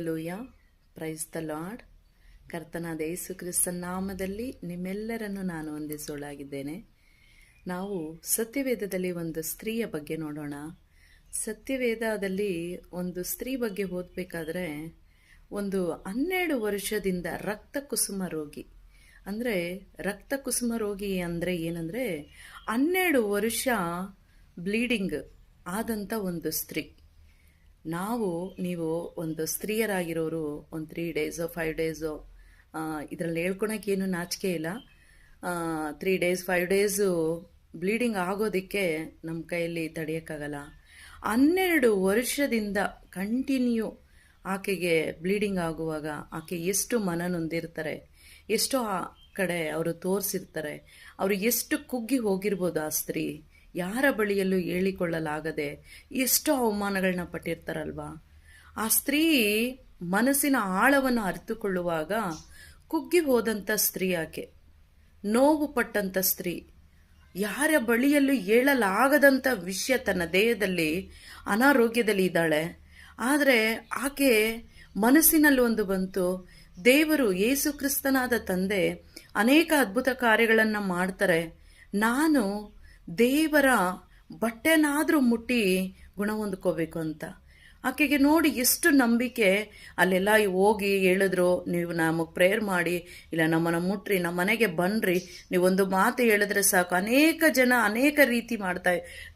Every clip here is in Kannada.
ಲೂಯ ಪ್ರೈಸ್ ದ ಲಾರ್ಡ್ ಕರ್ತನಾದ ಯೇಸು ಕ್ರಿಸ್ತನ ನಾಮದಲ್ಲಿ ನಿಮ್ಮೆಲ್ಲರನ್ನು ನಾನು ಹೊಂದಿಸೋಳಾಗಿದ್ದೇನೆ ನಾವು ಸತ್ಯವೇದದಲ್ಲಿ ಒಂದು ಸ್ತ್ರೀಯ ಬಗ್ಗೆ ನೋಡೋಣ. ಸತ್ಯವೇದದಲ್ಲಿ ಒಂದು ಸ್ತ್ರೀ ಬಗ್ಗೆ ಓದಬೇಕಾದ್ರೆ ಒಂದು ಹನ್ನೆರಡು ವರ್ಷದಿಂದ ರಕ್ತ ಕುಸುಮ ರೋಗಿ. ಅಂದರೆ ರಕ್ತ ಕುಸುಮ ರೋಗಿ ಅಂದರೆ ಏನಂದರೆ ಹನ್ನೆರಡು ವರ್ಷ ಬ್ಲೀಡಿಂಗ್ ಆದಂಥ ಒಂದು ಸ್ತ್ರೀ. ನಾವು, ನೀವು ಒಂದು ಸ್ತ್ರೀಯರಾಗಿರೋರು ಒಂದು ತ್ರೀ ಡೇಸೋ ಫೈವ್ ಡೇಸೋ ಇದರಲ್ಲಿ ಹೇಳ್ಕೊಳಕ್ಕೇನು ನಾಚಿಕೆ ಇಲ್ಲ. Three days five days bleeding ಆಗೋದಕ್ಕೆ ನಮ್ಮ ಕೈಯಲ್ಲಿ ತಡೆಯೋಕ್ಕಾಗಲ್ಲ. ಹನ್ನೆರಡು ವರ್ಷದಿಂದ ಕಂಟಿನ್ಯೂ ಆಕೆಗೆ ಬ್ಲೀಡಿಂಗ್ ಆಗುವಾಗ ಆಕೆ ಎಷ್ಟು ಮನ ನೊಂದಿರ್ತಾರೆ, ಎಷ್ಟೋ ಆ ಕಡೆ ಅವರು ತೋರಿಸಿರ್ತಾರೆ, ಅವರು ಎಷ್ಟು ಕುಗ್ಗಿ ಹೋಗಿರ್ಬೋದು ಆ ಸ್ತ್ರೀ. ಯಾರ ಬಳಿಯಲ್ಲೂ ಹೇಳಿಕೊಳ್ಳಲಾಗದೆ ಎಷ್ಟೋ ಅವಮಾನಗಳನ್ನ ಪಟ್ಟಿರ್ತಾರಲ್ವಾ? ಆ ಸ್ತ್ರೀ ಮನಸ್ಸಿನ ಆಳವನ್ನು ಅರಿತುಕೊಳ್ಳುವಾಗ ಕುಗ್ಗಿ ಹೋದಂಥ ಸ್ತ್ರೀ ಆಕೆ ನೋವು ಪಟ್ಟಂಥ ಸ್ತ್ರೀ. ಯಾರ ಬಳಿಯಲ್ಲೂ ಹೇಳಲಾಗದಂಥ ವಿಷಯ ತನ್ನ ದೇಹದಲ್ಲಿ ಅನಾರೋಗ್ಯದಲ್ಲಿ ಇದ್ದಾಳೆ. ಆದರೆ ಆಕೆ ಮನಸ್ಸಿನಲ್ಲಿ ಒಂದು ಬಂತು, ದೇವರು ಯೇಸು ಕ್ರಿಸ್ತನಾದ ತಂದೆ ಅನೇಕ ಅದ್ಭುತ ಕಾರ್ಯಗಳನ್ನು ಮಾಡ್ತಾರೆ. ನಾನು ದೇವರ ಬಟ್ಟೆನಾದರೂ ಮುಟ್ಟಿ ಗುಣ ಹೊಂದ್ಕೋಬೇಕು ಅಂತ. ಆಕೆಗೆ ನೋಡಿ ಎಷ್ಟು ನಂಬಿಕೆ. ಅಲ್ಲೆಲ್ಲ ಹೋಗಿ ಹೇಳಿದ್ರು, ನೀವು ನಮಗೆ ಪ್ರೇಯರ್ ಮಾಡಿ, ಇಲ್ಲ ನಮ್ಮನ್ನು ಮುಟ್ರಿ ನಮ್ಮ ಮನೆಗೆ ಬನ್ನಿರಿ ನೀವೊಂದು ಮಾತು ಹೇಳಿದ್ರೆ ಸಾಕು. ಅನೇಕ ಜನ ಅನೇಕ ರೀತಿ ಮಾಡ್ತಾ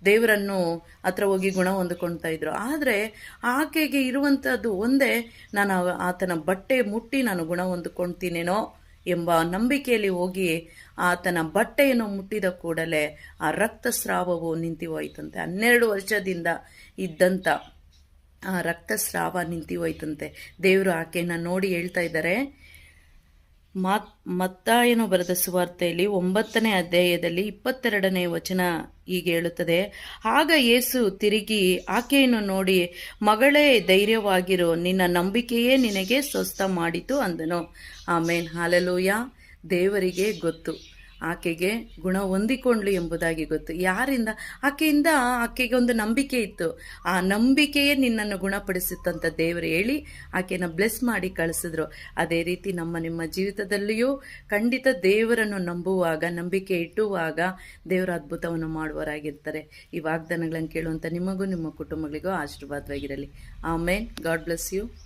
ದೇವರನ್ನು ಹತ್ರ ಹೋಗಿ ಗುಣ ಹೊಂದ್ಕೊಳ್ತಾ ಇದ್ರು. ಆದರೆ ಆಕೆಗೆ ಇರುವಂಥದ್ದು ಒಂದೇ, ನಾನು ಆತನ ಬಟ್ಟೆ ಮುಟ್ಟಿ ನಾನು ಗುಣ ಹೊಂದ್ಕೊಳ್ತೀನೇನೋ? ಎಂಬ ನಂಬಿಕೆಯಲ್ಲಿ ಹೋಗಿ ಆತನ ಬಟ್ಟೆಯನ್ನು ಮುಟ್ಟಿದ ಕೂಡಲೇ ಆ ರಕ್ತಸ್ರಾವವು ನಿಂತು ಹೋಯ್ತಂತೆ ಹನ್ನೆರಡು ವರ್ಷದಿಂದ ಇದ್ದಂಥ ಆ ರಕ್ತಸ್ರಾವ ನಿಂತು ಹೋಯ್ತಂತೆ ದೇವರು ಆಕೆಯನ್ನು ನೋಡಿ ಹೇಳ್ತಾ ಇದ್ದಾರೆ ಮಾತ್, ಮತ್ತಾಯನು ಬರೆದ ಸುವಾರ್ತೆಯಲ್ಲಿ ಒಂಬತ್ತನೇ ಅಧ್ಯಾಯದಲ್ಲಿ ಇಪ್ಪತ್ತೆರಡನೇ ವಚನ ಹೀಗೆ ಹೇಳುತ್ತದೆ. ಆಗ ಯೇಸು ತಿರುಗಿ, ಆಕೆಯನ್ನು ನೋಡಿ, ಮಗಳೇ ಧೈರ್ಯವಾಗಿರೋ, ನಿನ್ನ ನಂಬಿಕೆಯೇ ನಿನಗೆ ಸ್ವಸ್ಥ ಮಾಡಿತು ಅಂದನು. ಆಮೇನ್. ಹಾಲಲೂಯ. ದೇವರಿಗೆ ಗೊತ್ತು. ಆಕೆಗೆ ಗುಣ ಹೊಂದಿಕೊಂಡ್ಲು ಎಂಬುದಾಗಿ ಗೊತ್ತು. ಯಾರಿಂದ? ಆಕೆಯಿಂದ ಆಕೆಗೆ ಒಂದು ನಂಬಿಕೆ ಇತ್ತು. ಆ ನಂಬಿಕೆಯೇ ನಿನ್ನನ್ನು ಗುಣಪಡಿಸುತ್ತಂತ ದೇವರು ಹೇಳಿ ಆಕೆನ ಬ್ಲೆಸ್ ಮಾಡಿ ಕಳಿಸಿದ್ರು. ಅದೇ ರೀತಿ ನಮ್ಮ ನಿಮ್ಮ ಜೀವಿತದಲ್ಲಿಯೂ ಖಂಡಿತ ದೇವರನ್ನು ನಂಬುವಾಗ, ನಂಬಿಕೆ ಇಟ್ಟುವಾಗ ದೇವರ ಅದ್ಭುತವನ್ನು ಮಾಡುವವರಾಗಿರ್ತಾರೆ. ಈ ವಾಗ್ದಾನಗಳನ್ನು ಕೇಳುವಂಥ ನಿಮಗೂ ನಿಮ್ಮ ಕುಟುಂಬಗಳಿಗೂ ಆಶೀರ್ವಾದವಾಗಿರಲಿ. ಆಮೇನ್. God bless you